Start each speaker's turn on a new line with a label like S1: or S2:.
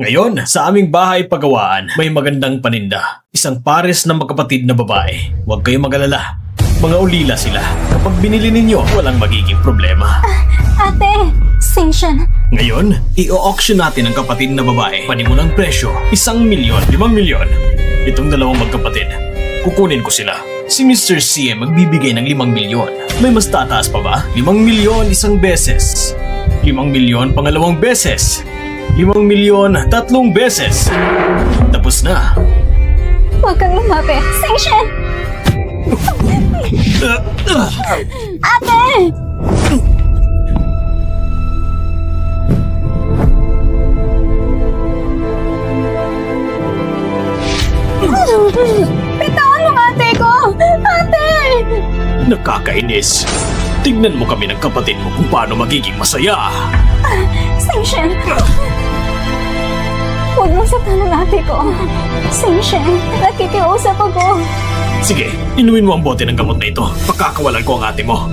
S1: Ngayon, sa aming bahay pagawaan, may magandang paninda. Isang pares na magkapatid na babae. Huwag kayong magalala. Mga ulila sila. Kapag binili ninyo, walang magiging problema.
S2: Ate, Station.
S1: Ngayon, i-auction natin ang kapatid na babae. Panimulang presyo, isang milyon, limang milyon. Itong dalawang magkapatid, kukunin ko sila. Si Mr. C ay magbibigay ng limang milyon. May mas tataas pa ba? Limang milyon isang beses. Limang milyon pangalawang beses. Limang milyon tatlong beses. Tapos na.
S2: Huwag kang lumapit.
S1: Uh.
S2: Ate! Bitawan mo ate ko! Ate!
S1: Nakakainis. Tignan mo kami ng kapatid mo kung paano magiging masaya.
S2: Station! Huwag mo saktan ang ate ko. Station, nakikiusap ako.
S1: Sige, inumin mo ang bote ng gamot na ito. Pakakawalan ko ang ate mo.